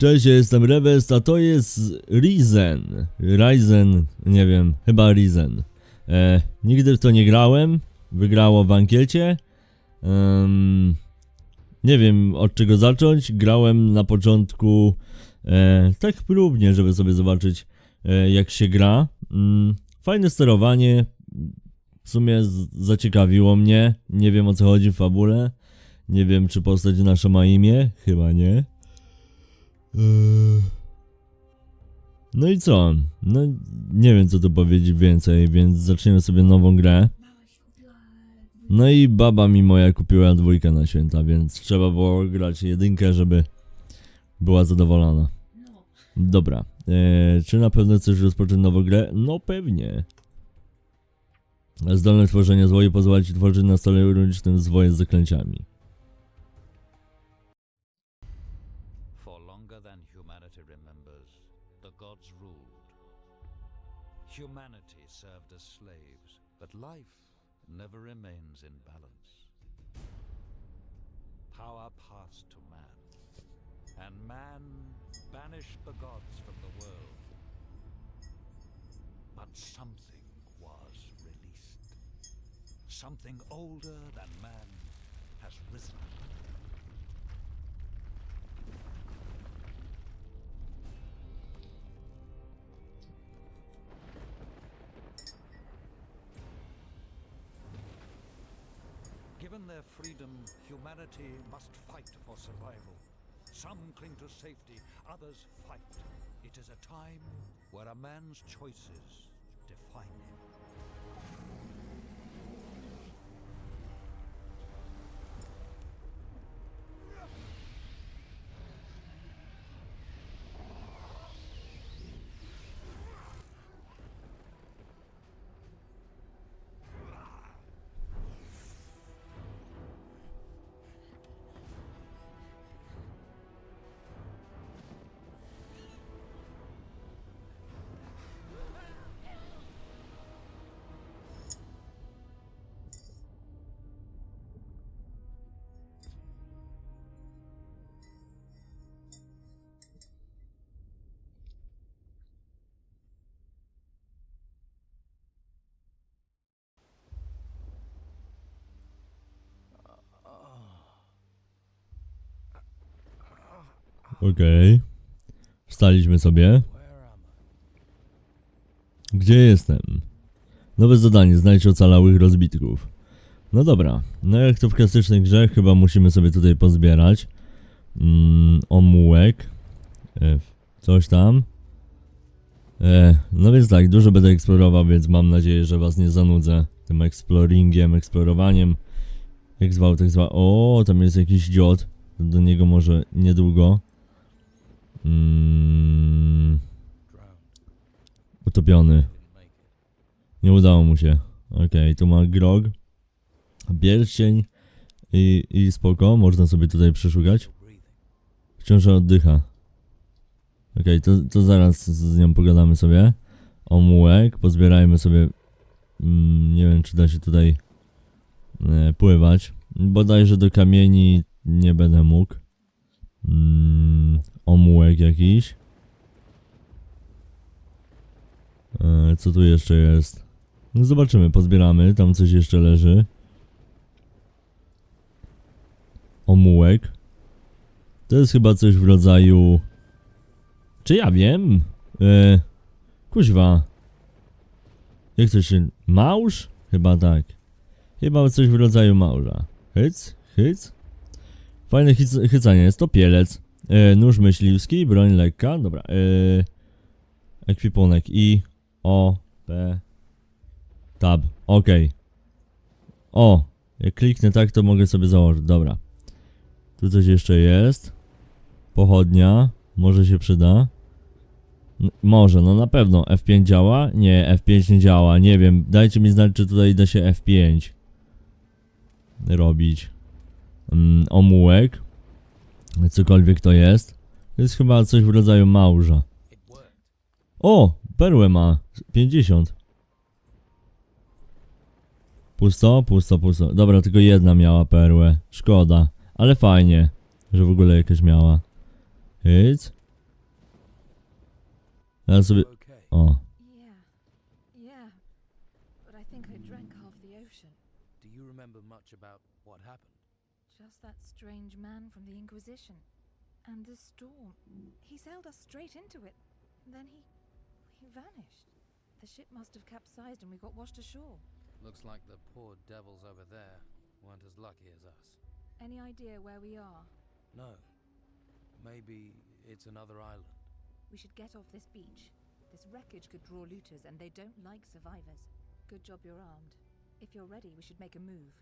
Cześć, ja jestem Rewest, a to jest Ryzen. Ryzen, nie wiem, chyba Ryzen. E, nigdy w to nie grałem, wygrało w ankiecie. Nie wiem od czego zacząć, grałem na początku e, tak próbnie, żeby sobie zobaczyć e, jak się gra. Mm, fajne sterowanie, w sumie zaciekawiło mnie, nie wiem o co chodzi w fabule. Nie wiem czy postać nasza ma imię, chyba nie. No i co? No nie wiem co tu powiedzieć więcej, więc zaczniemy sobie nową grę. No i baba mi moja kupiła dwójkę na święta, więc trzeba było grać jedynkę, żeby była zadowolona. Dobra, eee, czy na pewno chcesz rozpocząć nową grę? No pewnie. Zdolne tworzenie zwoju pozwala ci tworzyć na stole ironicznym zwoje z zaklęciami. Remains in balance. Power passed to man, and man banished the gods from the world. But something was released. Something older than man has risen. Their freedom, humanity must fight for survival. Some cling to safety, others fight. It is a time where a man's choices define him. Okej. Wstaliśmy sobie. Gdzie jestem? Nowe zadanie, znajdź ocalałych rozbitków. No dobra, no jak to w klasycznej grze, chyba musimy sobie tutaj pozbierać. Mm, omułek. E, coś tam. E, no więc tak, dużo będę eksplorował, więc mam nadzieję, że was nie zanudzę tym exploringiem, eksplorowaniem. Jak zwał, tak zwał. O, tam jest jakiś dziot. Do niego może niedługo. Mm, utopiony. Nie udało mu się. Okej, tu ma grog. Pierścień. I, I spoko, można sobie tutaj przeszukać. Wciąż oddycha. Okej, to, to zaraz z nią pogadamy sobie. Omułek, pozbierajmy sobie. Mm, nie wiem, czy da się tutaj e, pływać. Bodajże do kamieni nie będę mógł. Mm, omułek jakiś. E, co tu jeszcze jest? No zobaczymy, pozbieramy. Tam coś jeszcze leży. Omułek. To jest chyba coś w rodzaju... Czy ja wiem? E, kuźwa. Jak to się... Małż? Chyba tak. Chyba coś w rodzaju małża. Hyc? Hyc? Fajne hyc- hycanie jest. To pielec. E, nóż myśliwski, broń lekka. Dobra. E, ekwipunek i... O... P... Tab. Okej. O! Jak kliknę tak, to mogę sobie założyć. Dobra. Tu coś jeszcze jest. Pochodnia. Może się przyda. Może, no na pewno. F5 działa? Nie, F5 nie działa. Nie wiem. Dajcie mi znać, czy tutaj da się F5 robić. Mm, omułek. Cokolwiek to jest. To jest chyba coś w rodzaju małża. O! Perłę ma. 50. Pusto? Pusto, pusto. Dobra, tylko jedna miała perłę. Szkoda. Ale fajnie, że w ogóle jakaś miała. Hyc. Ja sobie... O, Yeah. Yeah. But I think I drank half the ocean. Do you remember much about what happened? Just that strange man from the Inquisition. And the storm. He sailed us straight into it. Then he. he vanished. The ship must have capsized and we got washed ashore. Looks like the poor devils over there weren't as lucky as us. Any idea where we are? No. Maybe it's another island. We should get off this beach. This wreckage could draw looters and they don't like survivors. Good job you're armed. If you're ready, we should make a move.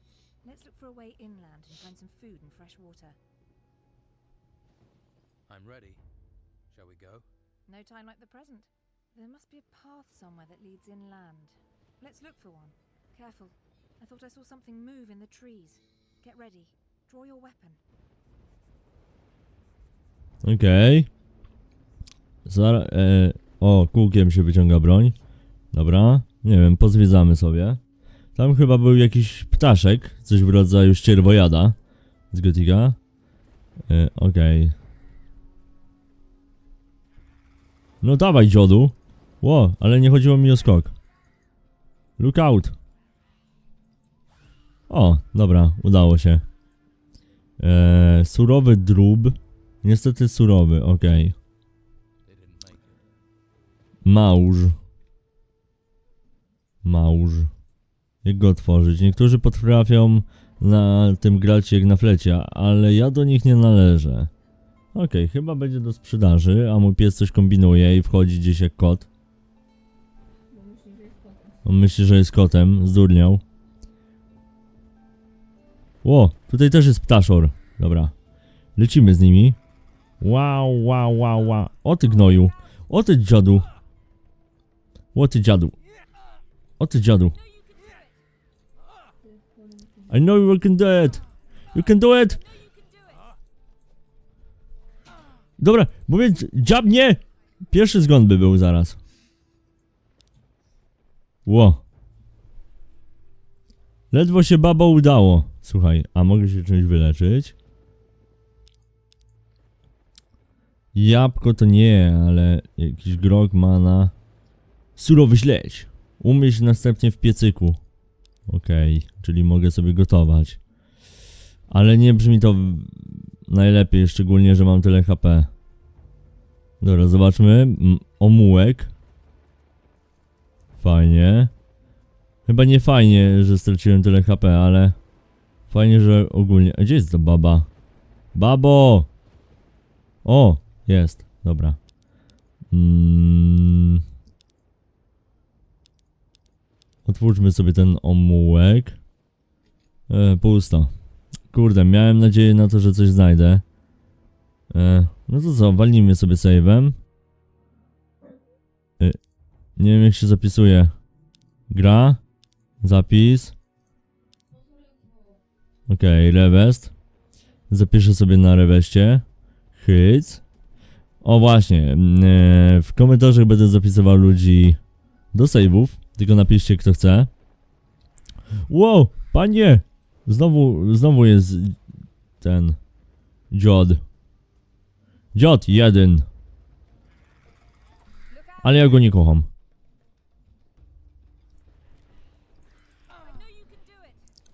Let's look for a way inland and find some food and fresh water. I'm ready. Shall we go? No time like the present. There must be a path somewhere that leads inland. Let's look for one. Careful. I thought I saw something move in the trees. Get ready. Draw your weapon. okej. Zara... E, o, kółkiem się wyciąga broń. Dobra, nie wiem, pozwiedzamy sobie. Tam chyba był jakiś ptaszek, coś w rodzaju ścierwojada z Gotika. E, okej. No dawaj, dziodu. Ło, ale nie chodziło mi o skok. Look out. O, dobra, udało się. E, surowy drób. Niestety surowy, okej. It. Małż. Małż. Jak go otworzyć? Niektórzy potrafią na tym grać jak na flecie, ale ja do nich nie należę. Okej, chyba będzie do sprzedaży, a mój pies coś kombinuje i wchodzi gdzieś jak kot. On myśli, że jest kotem, zdurniał. Ło, tutaj też jest ptaszor. Dobra. Lecimy z nimi. Wow, wow, wow, wow. O ty gnoju. O ty dziadu. O ty dziadu. O ty dziadu. I know you can do it. You can do it. Dobra, mówię, dziabnie. Pierwszy zgon by był zaraz. Ło. Ledwo się babo udało. Słuchaj, a mogę się czymś wyleczyć? Jabłko to nie, ale jakiś grog mana. Surowy śledź. Umyśl następnie w piecyku. Okej, czyli mogę sobie gotować. Ale nie brzmi to najlepiej, szczególnie, że mam tyle HP. Dobra, zobaczmy. Omułek. Fajnie. Chyba nie fajnie, że straciłem tyle HP, ale... Fajnie, że ogólnie... Gdzie jest ta baba? Babo! O! Jest. Dobra. Mm. Otwórzmy sobie ten omułek. E, pusto. Kurde, miałem nadzieję na to, że coś znajdę. E, no to co, walnijmy sobie save'em. E, nie wiem jak się zapisuje. Gra. Zapis. Okej, rewest. Zapiszę sobie na reweście. Hyc. O właśnie, e, w komentarzach będę zapisywał ludzi do save'ów, tylko napiszcie kto chce. Wow, panie! Znowu, znowu jest ten dziod. Dziod jeden. Ale ja go nie kocham.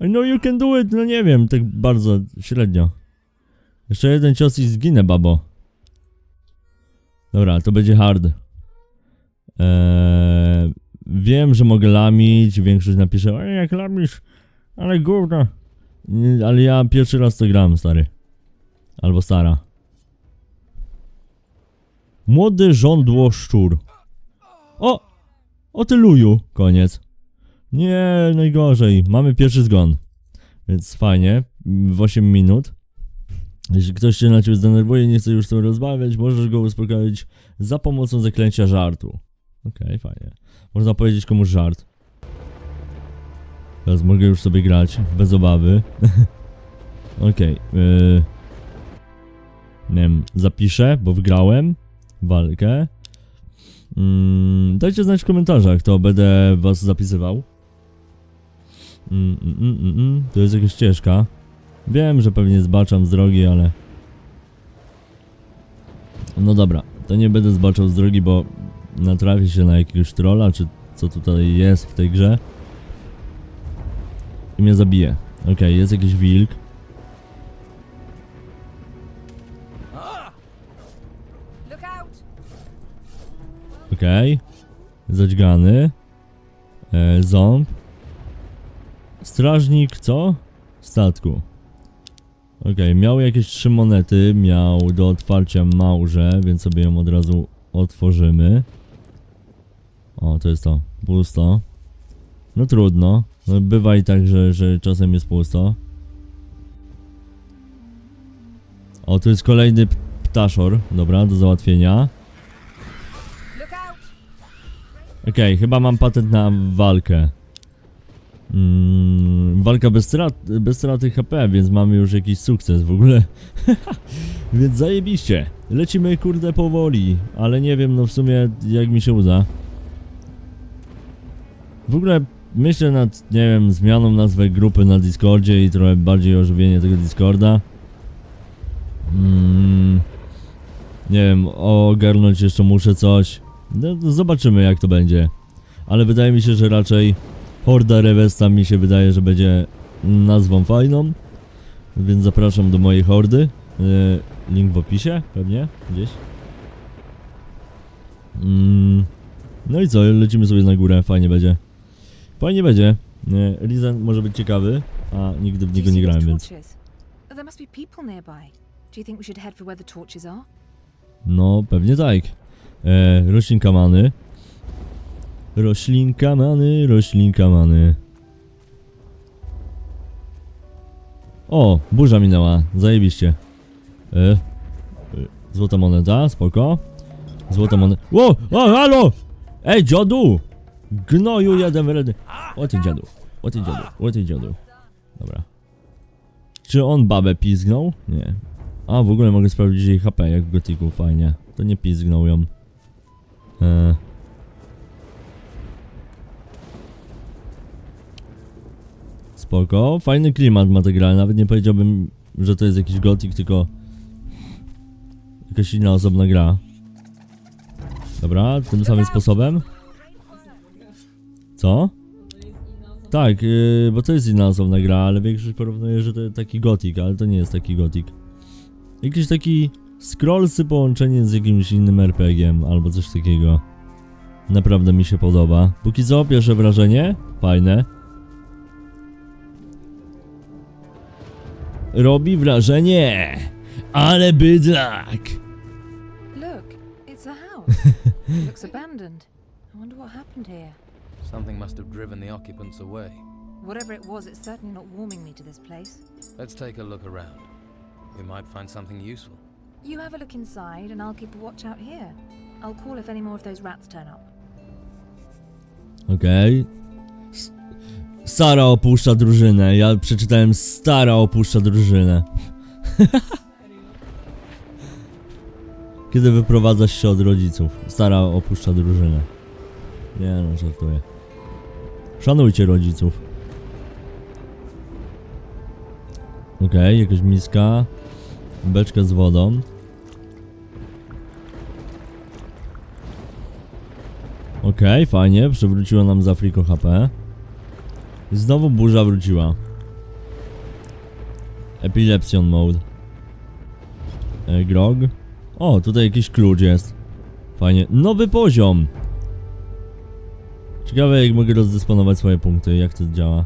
I know you can do it, no nie wiem, tak bardzo średnio. Jeszcze jeden cios i zginę, babo. Dobra, to będzie hard. Eee, wiem, że mogę lamić, większość napisze, Ej, jak lamisz, ale gówno. Ale ja pierwszy raz to gram, stary. Albo stara. Młody żądło szczur. O! O ty luju, koniec. Nie, najgorzej. Mamy pierwszy zgon. Więc fajnie. W 8 minut. Jeśli ktoś się na ciebie zdenerwuje nie chce już z tym rozmawiać, możesz go uspokoić za pomocą zaklęcia żartu. Okej, fajnie. Można powiedzieć komuś żart. Teraz mogę już sobie grać, bez obawy. Okej. yy. Nie wiem, zapiszę, bo wygrałem walkę. Mm, dajcie znać w komentarzach, to będę was zapisywał. Mm, mm, mm. To jest jakaś ścieżka. Wiem, że pewnie zbaczam z drogi, ale... No dobra, to nie będę zbaczał z drogi, bo natrafię się na jakiegoś trolla, czy co tutaj jest w tej grze i mnie zabije. Okej, jest jakiś wilk. Okej. Zadźgany. E, ząb. Strażnik, co? Statku. Okej, miał jakieś trzy monety, miał do otwarcia małże, więc sobie ją od razu otworzymy. O, to jest to. Pusto. No trudno. No, bywa i tak, że, że czasem jest pusto. O, tu jest kolejny ptaszor. Dobra, do załatwienia. Okej, chyba mam patent na walkę. Mm, walka bez, strat, bez straty HP, więc mamy już jakiś sukces w ogóle. więc zajebiście. Lecimy kurde powoli, ale nie wiem no w sumie jak mi się uda. W ogóle myślę nad, nie wiem, zmianą nazwy grupy na Discordzie i trochę bardziej ożywienie tego Discorda. Mm, nie wiem, ogarnąć jeszcze muszę coś. No, zobaczymy jak to będzie. Ale wydaje mi się, że raczej Horda Revesta mi się wydaje, że będzie nazwą fajną. Więc zapraszam do mojej hordy. E, Link w opisie, pewnie, gdzieś. Mm, no i co, lecimy sobie na górę, fajnie będzie. Fajnie będzie. E, Risen może być ciekawy, a nigdy w niego nie grałem, więc... torches? There must be people nearby. Do you think we should head for where the torches are? No, pewnie tak. E, roślinka many. Roślinka many, roślinka many. O, burza minęła, zajebiście. E, e, złota moneta, spoko. Złota moneta. Ło, o, halo! Ej, dziadu! Gnoju jeden wredny. O ty dziadu, o ty dziadu, o ty dziadu. Dobra. Czy on babę pizgnął? Nie. A, w ogóle mogę sprawdzić jej HP, jak w gotiku, fajnie. To nie pizgnął ją. Eee. Spoko, fajny klimat ma ta gra, nawet nie powiedziałbym, że to jest jakiś gotik, tylko jakaś inna osobna gra. Dobra, tym samym sposobem. Co? Tak, yy, bo to jest inna osobna gra, ale większość porównuje, że to taki gotik, ale to nie jest taki gotik. Jakiś taki scrollsy połączenie z jakimś innym RPG-iem albo coś takiego. Naprawdę mi się podoba. Póki co, pierwsze wrażenie? Fajne. Robi wrażenie! Ale bydlak! Look, it's a house. Looks abandoned. I wonder what happened here. Something must have driven the occupants away. Whatever it was, it's certainly not warming me to this place. Let's take a look around. We might find something useful. You have a look inside, and I'll keep a watch out here. I'll call if any more of those rats turn up. Okej. S- Sara opuszcza drużynę. Ja przeczytałem Stara opuszcza drużynę. Kiedy wyprowadzasz się od rodziców? Stara opuszcza drużynę. Nie no, żartuję. Szanujcie rodziców. Okej, jakaś miska. Beczka z wodą. Okej, fajnie, przywróciło nam z Afriko HP. I Znowu burza wróciła. Epilepsjon mode. E, grog. O, tutaj jakiś klucz jest. Fajnie. Nowy poziom! Ciekawe jak mogę rozdysponować swoje punkty, jak to działa.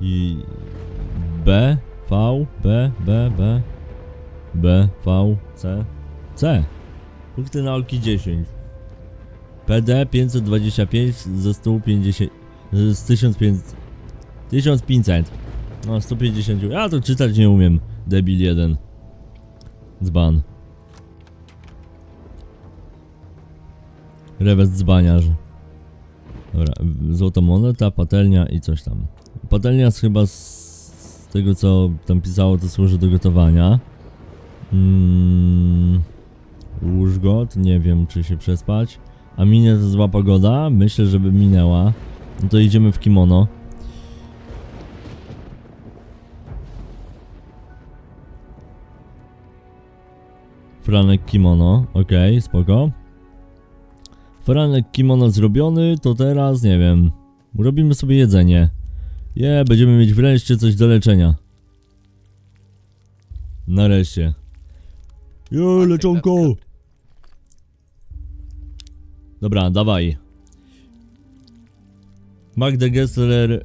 I... B, V, B, B, B, B, V, C, C. Punkty nauki 10. PD 525 ze 150 z 1500 1500 no 150 ja to czytać nie umiem. Debil jeden. Dzban. Rewes dzbaniarz dobra złota moneta patelnia i coś tam patelnia chyba z tego co tam pisało to służy do gotowania mm, łóżgot nie wiem czy się przespać a minie to zła pogoda? Myślę, żeby minęła. No to idziemy w kimono. Franek kimono, okej, spoko. Faranek kimono zrobiony, to teraz, nie wiem, robimy sobie jedzenie. Je, będziemy mieć wreszcie coś do leczenia. Nareszcie. Jo, leczonko! Dobra, dawaj. Magda Gessler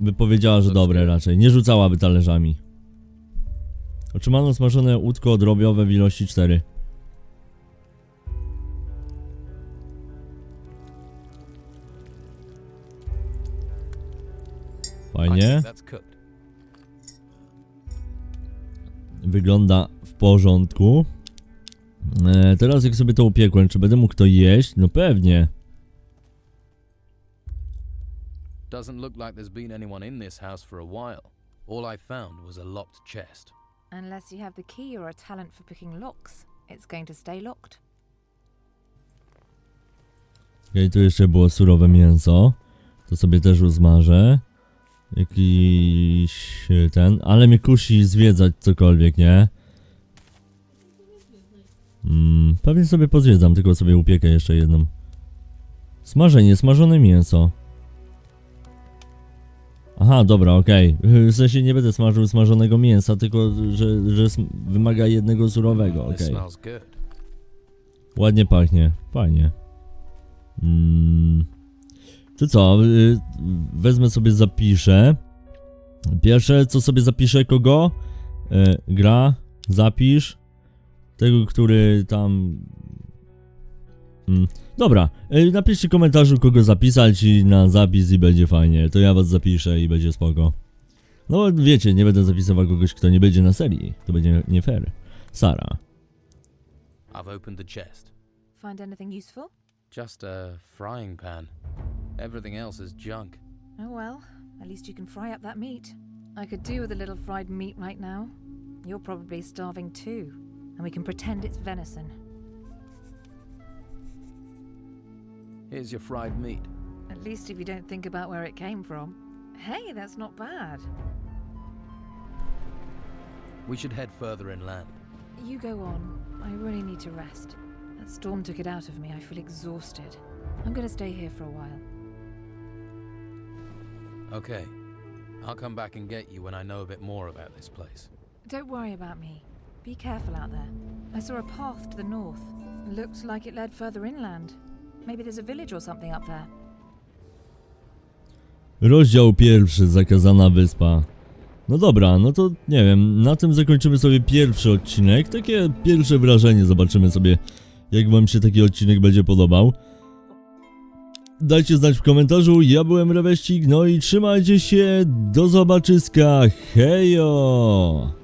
by powiedziała, że dobre raczej. Nie rzucałaby talerzami. Otrzymano smażone łódko drobiowe w ilości 4. Fajnie. Wygląda w porządku. E, teraz jak sobie to upiekłem, czy będę mógł to jeść? No pewnie. Doesn't look like there's been anyone in this house for a while. All I found was a locked chest. Unless you have the key or a talent for picking locks, it's going to stay locked. I tu jeszcze było surowe mięso. To sobie też uzmarzę. Jakiś e, ten, ale mnie kusi zwiedzać cokolwiek, nie? Mm, pewnie sobie pozwiedzam, tylko sobie upiekę jeszcze jedną. Smażenie, smażone mięso. Aha, dobra, okej. W sensie nie będę smażył smażonego mięsa, tylko że, że wymaga jednego surowego, okej. Ładnie pachnie, fajnie. Mm. To co, y, wezmę sobie zapiszę. Pierwsze co sobie zapiszę kogo? Y, gra, zapisz. Tego, który tam... Mm. Dobra, y, napiszcie w komentarzu kogo zapisać i na zapis i będzie fajnie. To ja was zapiszę i będzie spoko. No wiecie, nie będę zapisywał kogoś, kto nie będzie na serii. To będzie nie fair. Sara. I've opened the chest. Find anything useful? Just a frying pan. Everything else is junk. Oh well, at least you can fry up that meat. I could do with a little fried meat right now. You're probably starving too, and we can pretend it's venison. Here's your fried meat. At least if you don't think about where it came from. Hey, that's not bad. We should head further inland. You go on. I really need to rest. That storm took it out of me. I feel exhausted. I'm gonna stay here for a while. Okay. I'll come back and get you when I know a bit more about this place. Don't worry about me. Be careful out there. I saw a path to the north. Looked like it led further inland. Maybe there's a village or something up there. Rozdział pierwszy, zakazana wyspa. No dobra, no to nie wiem, na tym zakończymy sobie pierwszy odcinek. Takie pierwsze wrażenie, zobaczymy sobie, jak wam się taki odcinek będzie podobał. Dajcie znać w komentarzu, ja byłem Reweścik, no i trzymajcie się, do zobaczyska, hejo!